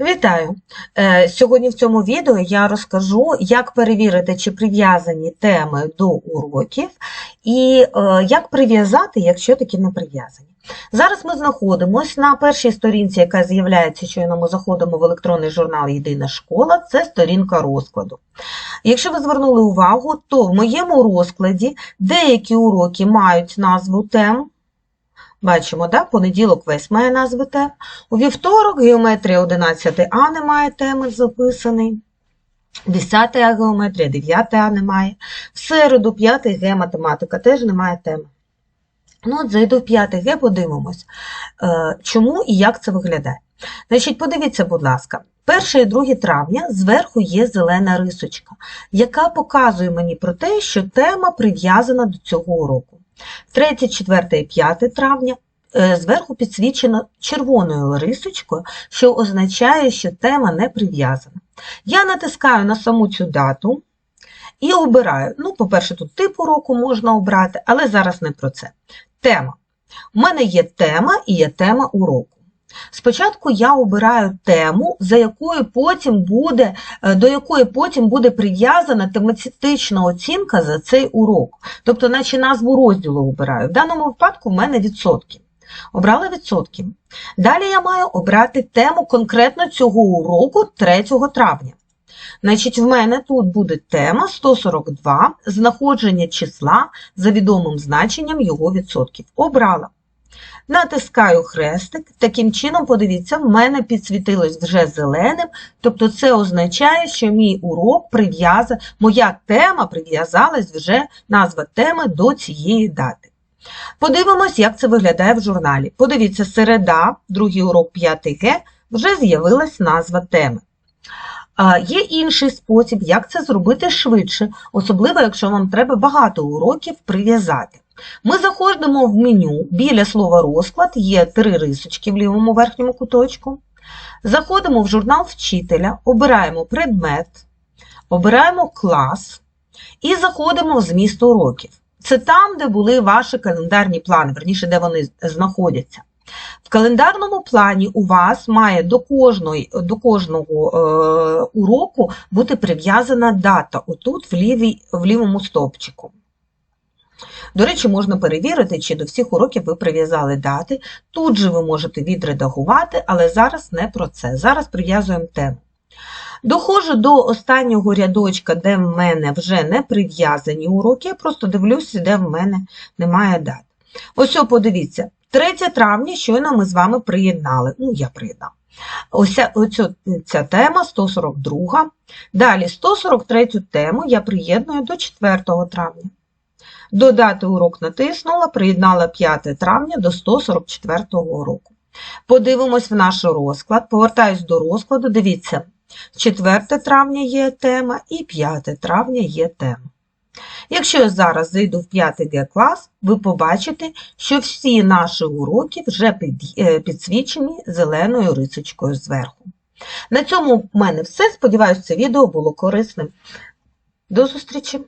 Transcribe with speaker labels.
Speaker 1: Вітаю! Е, Сьогодні в цьому відео я розкажу, як перевірити, чи прив'язані теми до уроків, і е, як прив'язати, якщо такі не прив'язані. Зараз ми знаходимося на першій сторінці, яка з'являється, щойно ми заходимо в електронний журнал Єдина школа, це сторінка розкладу. Якщо ви звернули увагу, то в моєму розкладі деякі уроки мають назву тем. Бачимо, да? понеділок весь має назву тем. У вівторок геометрія 11 А немає теми записаний. 10 А геометрія, 9 А немає. В середу 5 Г математика теж немає теми. Ну, от зайду в 5 Г, подивимось, е, чому і як це виглядає. Значить, подивіться, будь ласка, 1 і 2 травня зверху є зелена рисочка, яка показує мені про те, що тема прив'язана до цього уроку. 3, 4 і 5 травня е, зверху підсвічено червоною рисочкою, що означає, що тема не прив'язана. Я натискаю на саму цю дату і обираю. Ну, по-перше, тут тип уроку можна обрати, але зараз не про це. Тема. У мене є тема і є тема уроку. Спочатку я обираю тему, за якою потім буде, е, до якої потім буде прив'язана тематична оцінка за цей урок. Тобто, наче назву розділу обираю. В даному випадку в мене відсотки. Обрала відсотки. Далі я маю обрати тему конкретно цього уроку 3 травня. Значить, в мене тут буде тема 142, знаходження числа за відомим значенням його відсотків. Обрала. Натискаю хрестик, таким чином, подивіться, в мене підсвітилось вже зеленим, тобто це означає, що мій урок прив'язав, моя тема прив'язалась вже назва теми до цієї дати. Подивимось, як це виглядає в журналі. Подивіться, середа, другий урок 5Г, вже з'явилась назва теми. Є інший спосіб, як це зробити швидше, особливо, якщо вам треба багато уроків прив'язати. Ми заходимо в меню, біля слова розклад є три рисочки в лівому верхньому куточку. Заходимо в журнал вчителя, обираємо предмет, обираємо клас і заходимо в зміст уроків. Це там, де були ваші календарні плани, верніше, де вони знаходяться. В календарному плані у вас має до кожної, до кожного е, уроку бути прив'язана дата, отут в, лівій, в лівому стовпчику. До речі, можна перевірити, чи до всіх уроків ви прив'язали дати. Тут же ви можете відредагувати, але зараз не про це. Зараз прив'язуємо тему. Доходжу до останнього рядочка, де в мене вже не прив'язані уроки, я просто дивлюся, де в мене немає дат. Ось, подивіться, 3 травня щойно ми з вами приєднали. Ну, я приєднав. Ось оця, ця тема 142. Далі 143 тему я приєдную до 4 травня. Додати урок натиснула, приєднала 5 травня до 144 року. Подивимось в наш розклад. Повертаюсь до розкладу. Дивіться, 4 травня є тема і 5 травня є тема. Якщо я зараз зайду в 5 Г клас, ви побачите, що всі наші уроки вже підсвічені зеленою рисочкою зверху. На цьому в мене все. Сподіваюся, це відео було корисним. До зустрічі!